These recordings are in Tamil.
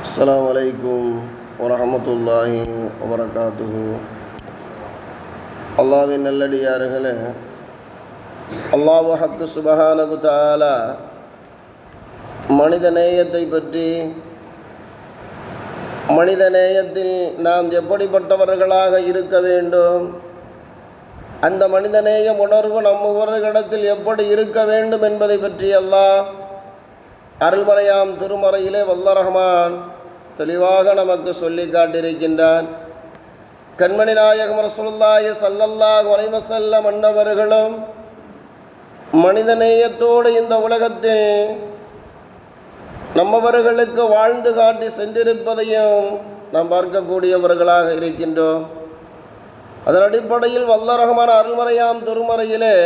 அஸ்லாம் வலைக்கும் வரமத்துல்லாஹி வரகாத்துஹு அல்லாவின் அல்லாஹ் அல்லாஹத்து சுபஹானகு தாலா மனித நேயத்தை பற்றி மனித நேயத்தில் நாம் எப்படிப்பட்டவர்களாக இருக்க வேண்டும் அந்த மனிதநேய உணர்வு நம்ம ஒரு ஒருவர்களிடத்தில் எப்படி இருக்க வேண்டும் என்பதை பற்றி அல்லாஹ் அருள்மறையாம் திருமறையிலே வல்ல ரஹ்மான் தெளிவாக நமக்கு சொல்லி காட்டியிருக்கின்றான். கண்மணி நாயகம் ரசூலுல்லாஹி ஸல்லல்லாஹு வலைவசல்ல மன்னவர்களும் மனித மனிதநேயத்தோடு இந்த உலகத்தில் நம்மவர்களுக்கு வாழ்ந்து காட்டி சென்றிருப்பதையும் நாம் பார்க்கக்கூடியவர்களாக இருக்கின்றோம். அதன் அடிப்படையில் வல்ல ரஹ்மான் அருள்மறையாம் திருமறையிலே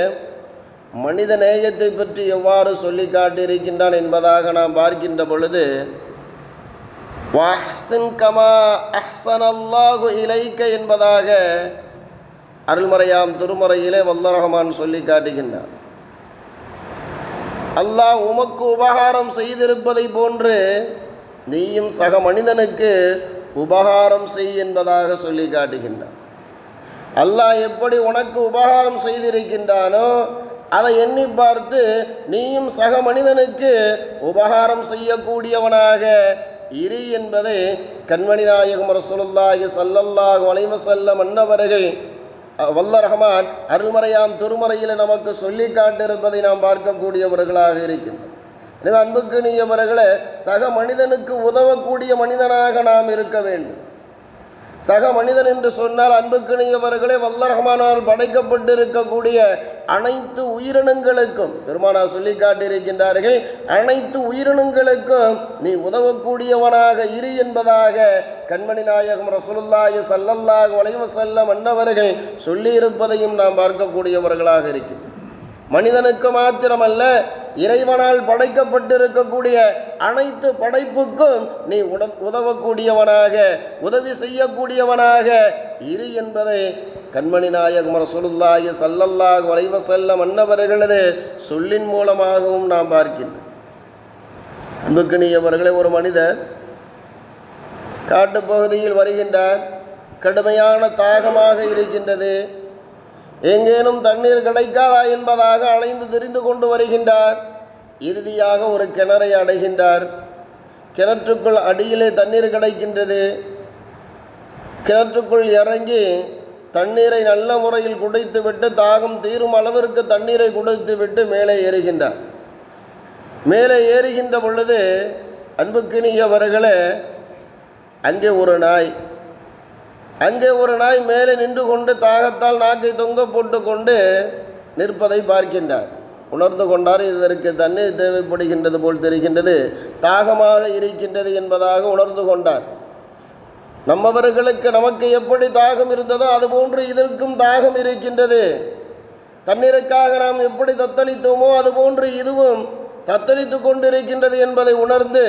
மனித நேயத்தை பற்றி எவ்வாறு சொல்லி காட்டியிருக்கின்றான் என்பதாக நாம் பார்க்கின்ற பொழுது வாஹ்சின் கமா அஹ்சன் அல்லாஹு இலைக்க என்பதாக அருள்மறையாம் திருமறையிலே வல்ல ரஹ்மான் சொல்லி காட்டுகின்றான். அல்லாஹ் உமக்கு உபகாரம் செய்திருப்பதை போன்று நீயும் சக மனிதனுக்கு உபகாரம் செய் என்பதாக சொல்லி காட்டுகின்றான். அல்லாஹ் எப்படி உனக்கு உபகாரம் செய்திருக்கின்றானோ அதை எண்ணி பார்த்து நீயும் சக மனிதனுக்கு உபகாரம் செய்யக்கூடியவனாக இரு என்பதை கண்மணி நாயகம் ரசூலுல்லாஹி சல்லல்லாஹு செல்ல மன்னவர்கள் வல்ல ரஹமான் அருள்மறையாம் திருமறையில் நமக்கு சொல்லி காட்டிருப்பதை நாம் பார்க்கக்கூடியவர்களாக இருக்கின்றோம். எனவே அன்புக்குரியவர்களே சக மனிதனுக்கு உதவக்கூடிய மனிதனாக நாம் இருக்க வேண்டும். சக மனிதன் என்று சொன்னால் அன்புக்கிணியவர்களே வல்லரகமானால் படைக்கப்பட்டிருக்கக்கூடிய அனைத்து உயிரினங்களுக்கும் பெருமானா சொல்லி காட்டியிருக்கின்றார்கள் அனைத்து உயிரினங்களுக்கும் நீ உதவக்கூடியவனாக இரு என்பதாக கண்மணி நாயகம் ரசூலுல்லாஹி சல்லல்லாஹு அலைஹி செல்ல மன்னவர்கள் சொல்லியிருப்பதையும் நாம் பார்க்கக்கூடியவர்களாக இருக்கும் மனிதனுக்கு மாத்திரமல்ல இறைவனால் படைக்கப்பட்டிருக்கக்கூடிய அனைத்து படைப்புக்கும் நீ உட உதவக்கூடியவனாக உதவி செய்யக்கூடியவனாக இரு என்பதை கண்மணி நாயகம் ரசூலுல்லாஹி சல்லல்லாஹு வளைவ செல்ல அன்னவர்களது சொல்லின் மூலமாகவும் நாம் பார்க்கின்றோம். அன்புக்கினியவர்களே ஒரு மனிதர் காட்டுப்பகுதியில் வருகின்றார். கடுமையான தாகமாக இருக்கின்றது. எங்கேனும் தண்ணீர் கிடைக்காதா என்பதாக அலைந்து தெரிந்து கொண்டு வருகின்றார். இறுதியாக ஒரு கிணறை அடைகின்றார். கிணற்றுக்குள் அடியிலே தண்ணீர் கிடைக்கின்றது. கிணற்றுக்குள் இறங்கி தண்ணீரை நல்ல முறையில் குடித்துவிட்டு தாகம் தீரும் அளவிற்கு தண்ணீரை குடித்துவிட்டு மேலே ஏறுகின்றார். மேலே ஏறுகின்ற பொழுது அன்புக்கினியவர்களே அங்கே ஒரு நாய். அங்கே ஒரு நாய் மேலே நின்று கொண்டு தாகத்தால் நாக்கை தொங்க போட்டு கொண்டு நிற்பதை பார்க்கின்றார். உணர்ந்து கொண்டார் இதற்கு தண்ணீர் தேவைப்படுகின்றது போல் தெரிகின்றது தாகமாக இருக்கின்றது என்பதாக உணர்ந்து கொண்டார். நம்மவர்களுக்கு நமக்கு எப்படி தாகம் இருந்ததோ அதுபோன்று இதற்கும் தாகம் இருக்கின்றது. தண்ணீருக்காக நாம் எப்படி தத்தளித்தோமோ அதுபோன்று இதுவும் தத்தளித்து கொண்டிருக்கின்றது என்பதை உணர்ந்து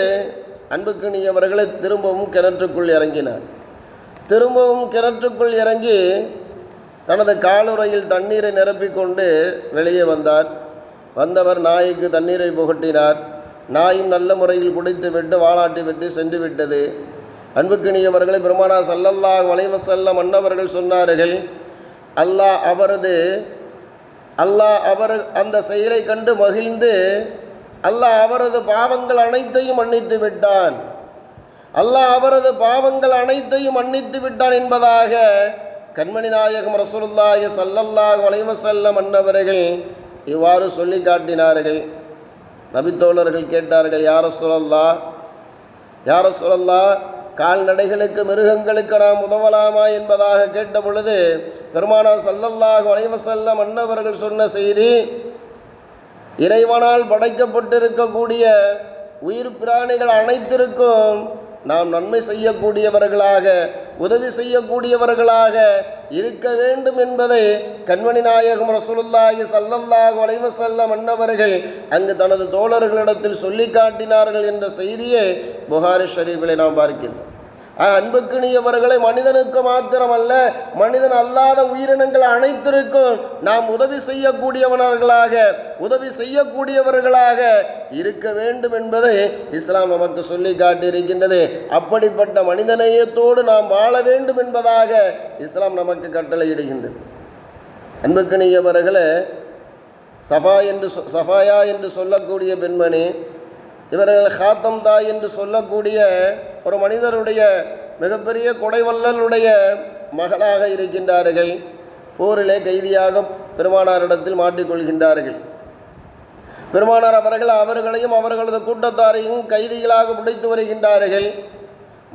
அன்புக்கு நீவர்களை திரும்பவும் கிணற்றுக்குள் இறங்கினார். திரும்பவும் கிணற்றுக்குள் இறங்கி தனது காலுறையில் தண்ணீரை நிரப்பிக்கொண்டு வெளியே வந்தார். வந்தவர் நாய்க்கு தண்ணீரை புகட்டினார். நாயும் நல்ல முறையில் குடித்து விட்டு வாளாட்டி விட்டு சென்று விட்டது. அன்புக்கினியவர்களை பெருமானா சல்லல்லாஹ் வலைவசல்லம் மன்னவர்கள் சொன்னார்கள் அல்லாஹ் அவரது அல்லாஹ் அவர் அந்த செயலை கண்டு மகிழ்ந்து அல்லாஹ் அவரது பாவங்கள் அனைத்தையும் மன்னித்து விட்டான். அல்லாஹ் அவரது பாவங்கள் அனைத்தையும் மன்னித்து விட்டான் என்பதாக கண்மணி நாயகம் ரசூலுல்லாஹி சல்லல்லாஹ் வலைவசல்லம் அன்னவர்கள் இவ்வாறு சொல்லி காட்டினார்கள். நபித்தோழர்கள் கேட்டார்கள் யார சுழல்லா யார சுழல்லா கால்நடைகளுக்கு மிருகங்களுக்கு நாம் உதவலாமா? என்பதாக கேட்ட பொழுது பெருமானா சல்லல்லாஹ் வலைவசல்லம் அன்னவர்கள் சொன்ன செய்தி இறைவனால் படைக்கப்பட்டிருக்கக்கூடிய உயிர் பிராணிகள் அனைத்திற்கும் நாம் நன்மை செய்யக்கூடியவர்களாக உதவி செய்யக்கூடியவர்களாக இருக்க வேண்டும் என்பதை கண்மணி நாயகம் ரசூலுல்லாஹி சல்லல்லாஹு அலைவ செல்லம் அன்னவர்கள் அங்கு தனது தோழர்களிடத்தில் சொல்லி காட்டினார்கள் என்ற செய்தியை புகாரி ஷரீஃபிலே நாம் பார்க்கின்றோம். அன்புக்கினியவர்களை மனிதனுக்கு மாத்திரமல்ல மனிதன் அல்லாத உயிரினங்கள் அனைத்திற்கும் நாம் உதவி செய்யக்கூடியவனர்களாக உதவி செய்யக்கூடியவர்களாக இருக்க வேண்டும் என்பதை இஸ்லாம் நமக்கு சொல்லி காட்டியிருக்கின்றது. அப்படிப்பட்ட மனிதநேயத்தோடு நாம் வாழ வேண்டும் என்பதாக இஸ்லாம் நமக்கு கட்டளையிடுகின்றது. அன்புக்கினியவர்களே சஃபா என்று சொ- சஃபாயா என்று சொல்லக்கூடிய பெண்மணி இவர்கள் ஹாத்தம் தாய் என்று சொல்லக்கூடிய ஒரு மனிதருடைய மிகப்பெரிய கொடைவல்லலுடைய மகளாக இருக்கின்றார்கள். போரிலே கைதியாக பெருமானாரிடத்தில் மாட்டிக்கொள்கின்றார்கள். பெருமானார் அவர்கள் அவர்களையும் அவர்களது கூட்டத்தாரையும் கைதிகளாக பிடித்து வருகின்றார்கள்.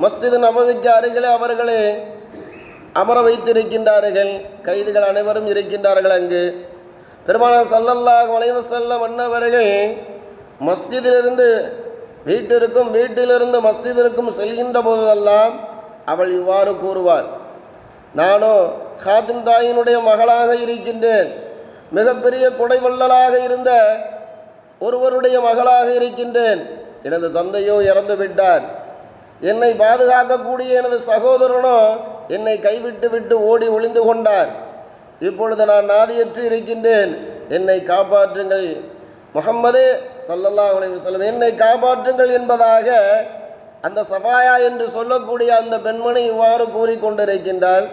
மஸ்ஜித் நபவிக்கு அருகிலே அவர்களே அமர வைத்திருக்கின்றார்கள். கைதிகள் அனைவரும் இருக்கின்றார்கள் அங்கு. பெருமானார் சல்லல்லாஹ் அலைஹி செல்ல வண்ணவர்கள் மஸ்ஜிதிலிருந்து வீட்டிற்கும் வீட்டிலிருந்து மஸ்ஜிதிற்கும் செல்கின்ற போதெல்லாம் அவள் இவ்வாறு கூறுவாள். நானோ ஹாத்திம் தாயினுடைய மகளாக இருக்கின்றேன். மிகப்பெரிய குடைவள்ளலாக இருந்த ஒருவருடைய மகளாக இருக்கின்றேன். எனது தந்தையோ இறந்து விட்டார். என்னை பாதுகாக்கக்கூடிய எனது சகோதரனோ என்னை கைவிட்டு விட்டு ஓடி ஒளிந்து கொண்டார். இப்பொழுது நான் நாதியற்று இருக்கின்றேன். என்னை காப்பாற்றுங்கள். முகம்மது சல்லல்லா அலைஹி வஸல்லம் என்னை காப்பாற்றுங்கள் என்பதாக அந்த சஃபாயா என்று சொல்லக்கூடிய அந்த பெண்மணி இவ்வாறு கூறிக்கொண்டிருக்கின்றால்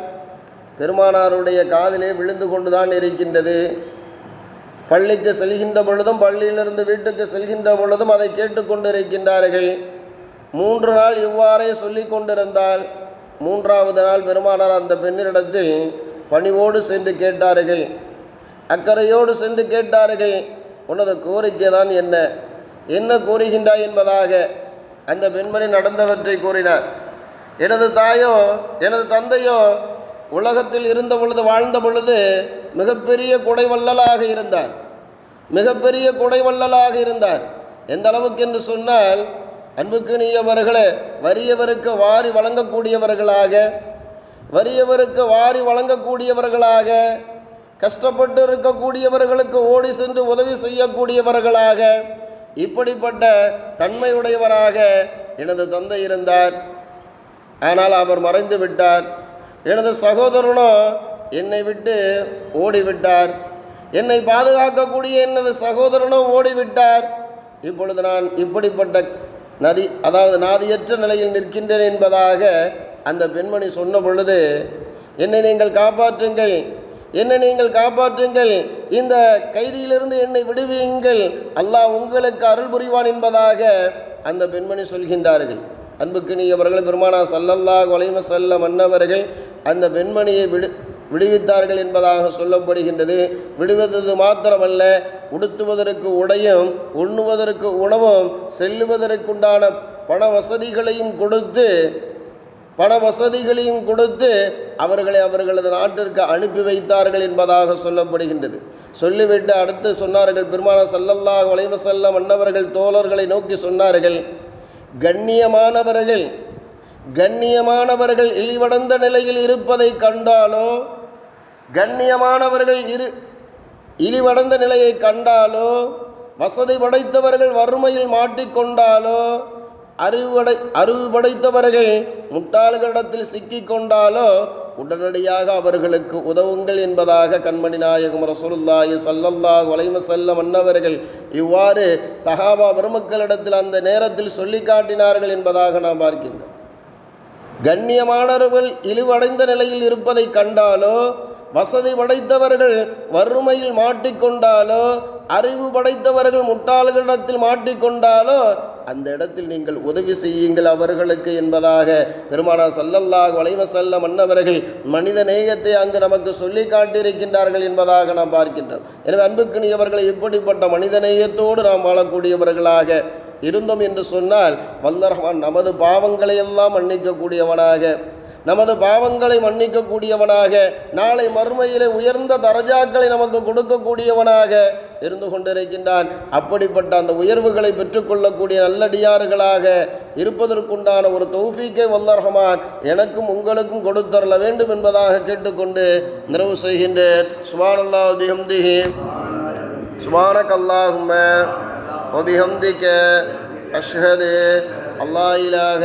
பெருமானாருடைய காதிலே விழுந்து கொண்டுதான் இருக்கின்றது. பள்ளிக்கு செல்கின்ற பொழுதும் பள்ளியிலிருந்து வீட்டுக்கு செல்கின்ற பொழுதும் அதை கேட்டுக்கொண்டிருக்கின்றார்கள். மூன்று நாள் இவ்வாறே சொல்லி கொண்டிருந்தால் மூன்றாவது நாள் பெருமானார் அந்த பெண்ணினிடத்தில் பணிவோடு சென்று கேட்டார்கள். அக்கறையோடு சென்று கேட்டார்கள். உனது கோரிக்கை தான் என்ன? என்ன கூறுகின்றாய் என்பதாக அந்த பெண்மணி நடந்தவற்றை கூறினார். எனது தாயோ எனது தந்தையோ உலகத்தில் இருந்த பொழுது வாழ்ந்த பொழுது மிகப்பெரிய குடைவள்ளலாக இருந்தார். மிகப்பெரிய குடைவள்ளலாக இருந்தார். எந்த அளவுக்கு என்று சொன்னால் அன்புக்கினியவர்களே வறியவருக்கு வாரி வழங்கக்கூடியவர்களாக வறியவருக்கு வாரி வழங்கக்கூடியவர்களாக கஷ்டப்பட்டு இருக்கக்கூடியவர்களுக்கு ஓடி சென்று உதவி செய்யக்கூடியவர்களாக இப்படிப்பட்ட தன்மையுடையவராக எனது தந்தை இருந்தார். ஆனால் அவர் மறைந்து விட்டார். எனது சகோதரனோ என்னை விட்டு ஓடிவிட்டார். என்னை பாதுகாக்கக்கூடிய எனது சகோதரனோ ஓடிவிட்டார். இப்பொழுது நான் இப்படிப்பட்ட நதி அதாவது நாதியற்ற நிலையில் நிற்கின்றேன் என்பதாக அந்த பெண்மணி சொன்ன பொழுது என்னை நீங்கள் காப்பாற்றுங்கள். என்னை நீங்கள் காப்பாற்றுங்கள். இந்த கைதியிலிருந்து என்னை விடுவியுங்கள். அல்லாஹ் உங்களுக்கு அருள் புரிவான் என்பதாக அந்த பெண்மணி சொல்கின்றார்கள். அன்புக்கு நீ அவர்கள் பெருமானா சல்லல்லாஹு கொலைம செல்ல மன்னவர்கள் அந்த பெண்மணியை விடு விடுவித்தார்கள் என்பதாக சொல்லப்படுகின்றது. விடுவித்தது மாத்திரமல்ல உடுத்துவதற்கு உடையும் உண்ணுவதற்கு உணவும் செல்லுவதற்குண்டான பண வசதிகளையும் கொடுத்து பண வசதிகளையும் கொடுத்து அவர்களை அவர்களது நாட்டிற்கு அனுப்பி வைத்தார்கள் என்பதாக சொல்லப்படுகின்றது. சொல்லிவிட்டு அடுத்து சொன்னார்கள் பெருமான சல்லல்லாஹு அலைஹி செல்ல மன்னவர்கள் தோழர்களை நோக்கி சொன்னார்கள் கண்ணியமானவர்கள் கண்ணியமானவர்கள் இழிவடைந்த நிலையில் இருப்பதை கண்டாலோ கண்ணியமானவர்கள் இரு இழிவடைந்த நிலையை கண்டாலோ வசதி படைத்தவர்கள் வறுமையில் மாட்டிக்கொண்டாலோ அறிவுடை அறிவு படைத்தவர்கள் முட்டாள்களிடத்தில் சிக்கிக்கொண்டாலோ உடனடியாக அவர்களுக்கு உதவுங்கள் என்பதாக கண்மணி நாயகம் ரசூலுல்லாஹி சல்லல்லாஹ் வலைம செல்ல மன்னவர்கள் இவ்வாறு சஹாபா பெருமக்களிடத்தில் அந்த நேரத்தில் சொல்லி காட்டினார்கள் என்பதாக நாம் பார்க்கின்றோம். கண்ணியமானவர்கள் இழிவடைந்த நிலையில் இருப்பதை கண்டாலோ வசதி படைத்தவர்கள் வறுமையில் மாட்டிக்கொண்டாலோ அறிவு படைத்தவர்கள் முட்டாள்களிடத்தில் மாட்டிக்கொண்டாலோ அந்த இடத்தில் நீங்கள் உதவி செய்யுங்கள் அவர்களுக்கு என்பதாக பெருமானா சல்லல்லாஹு அலைஹி செல்ல மன்னவர்கள் மனித நேயத்தை அங்கு நமக்கு சொல்லி காட்டியிருக்கின்றார்கள் என்பதாக நாம் பார்க்கின்றோம். எனவே அன்புக்கினியவர்களை இப்படிப்பட்ட மனித நேயத்தோடு நாம் வாழக்கூடியவர்களாக இருந்தோம் என்று சொன்னால் வல்லரஹ்மான் நமது பாவங்களை எல்லாம் மன்னிக்கக்கூடியவனாக நமது பாவங்களை மன்னிக்கக்கூடியவனாக நாளை மறுமையிலே உயர்ந்த தரஜாக்களை நமக்கு கொடுக்கக்கூடியவனாக இருந்து கொண்டிருக்கின்றான். அப்படிப்பட்ட அந்த உயர்வுகளை பெற்றுக்கொள்ளக்கூடிய நல்லடியார்களாக இருப்பதற்குண்டான ஒரு தௌஃபீக்கை வல்லர்ஹமான் எனக்கும் உங்களுக்கும் கொடுத்தரல வேண்டும் என்பதாக கேட்டுக்கொண்டு நிறைவு செய்கின்றேன். சுபானல்லா பிஹம்திஹி சுபானக் அல்லாஹும ஒபிஹம்திக்க அஷ்ஹது. அல்லா இலாக